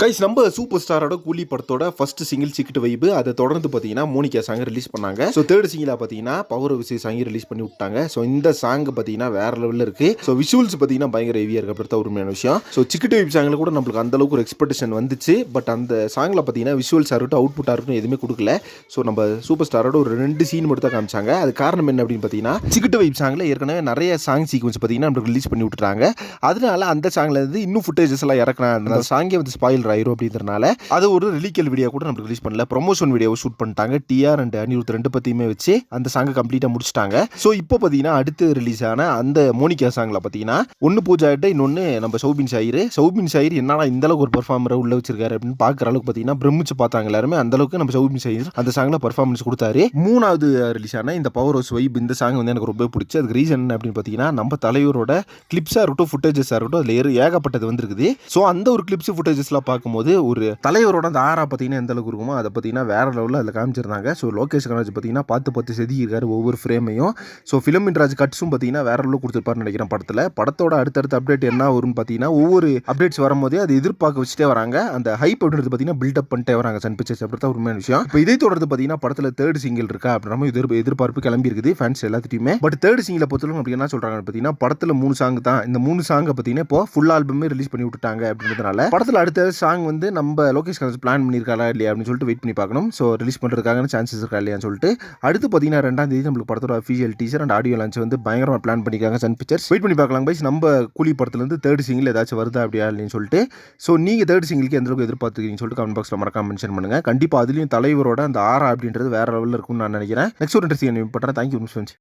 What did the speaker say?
Guys நம்ம super ஸ்டாரோட கூலி படத்தோட ஃபர்ஸ்ட் சிங்கிள் சிக்கிட்டு வைப்பு அதை தொடர்ந்து பார்த்தீங்கன்னா மோனிகா சாங் ரிலீஸ் பண்ணாங்க. ஸோ தேர்ட் சிங்கிளாக பார்த்தீங்கன்னா பவர் விசை சாங் ரிலீஸ் பண்ணி விட்டாங்க. ஸோ இந்த சாங் பார்த்தீங்கன்னா வேற லெவலில் இருக்கு. ஸோ விஷுவல்ஸ் பார்த்தீங்கன்னா பயங்கர ஹெவியாக இருக்க. பொறுத்த உரிமையான உண்மையான விஷயம். ஸோ சிக்கிட்டு வைப் சாங்கில் கூட நம்மளுக்கு அந்த அளவுக்கு ஒரு எக்ஸ்பெக்டேஷன் வந்துச்சு. பட் அந்த சாங்கில் பார்த்தீங்கன்னா விஷுவல்ஸாக இருக்கட்டும் அவுட்புட்டாக இருக்கட்டும் எதுவுமே கொடுக்கல. ஸோ நம்ம சூப்பர் ஸ்டாரோட ஒரு ரெண்டு சீன் மட்டும் தான் காமிச்சாங்க. அது காரணம் என்ன அப்படின்னு பார்த்தீங்கன்னா சிக்கிட்டு வைப் சாங்கில் ஏற்கனவே நிறைய சாங் சீக்வன்ஸ் பார்த்தீங்கன்னா நம்மளுக்கு ரிலீஸ் பண்ணி விட்டுறாங்க அதனால அந்த சாங்ல இருந்து இன்னும் ஃபுட்டேஜஸ் எல்லாம் இறக்குறாங்க. அந்த சாங்கே வந்து ஸ்பாயில் ஆயிரும் அப்படின்றனால அது ஒரு ரிலீக்கல் வீடியோ கூட நம்மளுக்கு ரிலீஸ் பண்ணல. ப்ரொமோஷன் வீடியோவை ஷூட் பண்ணிட்டாங்க. டிஆர் அண்ட் அனிருத் ரெண்டு பத்தியுமே வச்சு அந்த சாங்கை கம்ப்ளீட்டாக முடிச்சிட்டாங்க. ஸோ இப்போ பார்த்தீங்கன்னா அடுத்து ரிலீஸ் ஆன அந்த மோனிகா சாங்ல பார்த்தீங்கன்னா ஒன்று பூஜா ஆகிட்டு இன்னொன்று நம்ம சௌபின் ஷாயிரு சௌபின் ஷாயிர் என்னடா இந்த அளவுக்கு ஒரு பெர்ஃபார்மரை உள்ள வச்சிருக்காரு அப்படின்னு பார்க்குற அளவுக்கு பார்த்தீங்கன்னா பிரமிச்சு பார்த்தாங்க எல்லாருமே. அந்த அளவுக்கு நம்ம சௌபின் ஷாயிர் அந்த சாங்ல பர்ஃபார்மன்ஸ் கொடுத்தாரு. மூணாவது ரிலீஸ் ஆன இந்த பவர் ஹவுஸ் வைப் இந்த சாங் வந்து எனக்கு ரொம்ப பிடிச்சி. அதுக்கு ரீசன் என்ன அப்படின்னு பார்த்தீங்கன்னா நம்ம தலைவரோட கிளிப்ஸாக இருக்கட்டும் ஃபுட்டேஜஸாக இருக்கட்டும் அதில் ஏகப்பட்டது வந்திருக்குது. ஸோ அந்த ஒரு கிளிப்ஸ் ஃபுட்டேஜஸ்லாம் பார்க்கும்போது ஒரு தலைவரோட அந்த ஆரா பார்த்தீங்கன்னா எந்த அளவுக்கு இருக்குமோ அதை பார்த்தீங்கன்னா வேற லெவலில் அதில் காமிச்சிருந்தாங்க. ஸோ லோகேஷ் கனராஜ் பார்த்தீங்கன்னா பார்த்து பார்த்து செதுக்கியிருக்காரு ஒவ்வொரு ஃப்ரேமையும் ஸோ ஃபிலிம் ராஜ் கட்ஸும் பார்த்தீங்கன்னா வேற லெவலில் கொடுத்துருப்பாருன்னு நினைக்கிறேன் படத்தில். படத்தோட அடுத்தடுத்த அப்டேட் என்ன வரும்னு பார்த்தீங்கன்னா ஒவ்வொரு அப்டேட்ஸ் வரும்போதே அது எதிர்பார்க்க வச்சுட்டே வராங்க. அந்த ஹைப் அப்படின்றது பார்த்தீங்கன்னா பில்டப் பண்ணிட்டே வராங்க. சன் பிக்சர்ஸ் அப்படி தான் உண்மையான விஷயம். இப்போ இதை தொடர்ந்து பார்த்தீங்கன்னா படத்தில் தேர்ட் சிங்கிள் இருக்கா அப்படின்ற மாதிரி எதிர் எதிர்பார்ப்பு கிளம்பி இருக்குது. ஃபேன்ஸ் எல்லாத்துட்டையுமே. பட் தேர்ட் சிங்கிளை பொறுத்தவரைக்கும் அப்படி என்ன சொல்கிறாங்க பார்த்தீங்கன்னா படத்தில் மூணு சாங் தான். இந்த மூணு சாங்கை பார்த்தீங்கன்னா இப்போ ஃபுல் ஆல்பமே ரிலீஸ் பண்ணி விட்டுட்டாங்க அப்படின்றதுனால படத்தில் அடுத்த சாங் வந்து நம்ம லோகேஷ் கனராஜ் பிளான் பண்ணியிருக்காரா இல்லையா அப்படின்னு சொல்லிட்டு வெயிட் பண்ணி பார்க்கணும். ஸோ ரிலீஸ் பண்ணுறதுக்கான சான்சஸ் இருக்கா இல்லையான்னு சொல்லிட்டு அடுத்து பார்த்தீங்கன்னா ரெண்டாம் தேதி நம்மளுக்கு படத்தோட official teaser and audio launch வந்து பயங்கரமாக பிளான் பண்ணியிருக்காங்க சன் பிக்சர்ஸ் வெயிட் பண்ணி பார்க்கலாம் பைஸ் நம்ம கூலி படத்துலேருந்து தேர்ட் சிங்கிள் ஏதாச்சும் வருதா அப்படியா இல்லைன்னு சொல்லிட்டு. ஸோ நீங்கள் தேர்ட் சிங்கிளுக்கு எந்த அளவுக்கு எதிர்பார்த்துக்கிறீங்கன்னு சொல்லிட்டு கமெண்ட் பாக்ஸில் மறக்காம மென்ஷன் பண்ணுங்க. கண்டிப்பாக அதுலேயும் தலைவரோட அந்த ஆரா அப்படின்றது வேற லெவலில் இருக்கும்னு நான் நினைக்கிறேன். நெக்ஸ்ட் ஒரு இன்ட்ரெஸ்டிங் பண்ணுறேன் தேங்க்யூ மிஸ்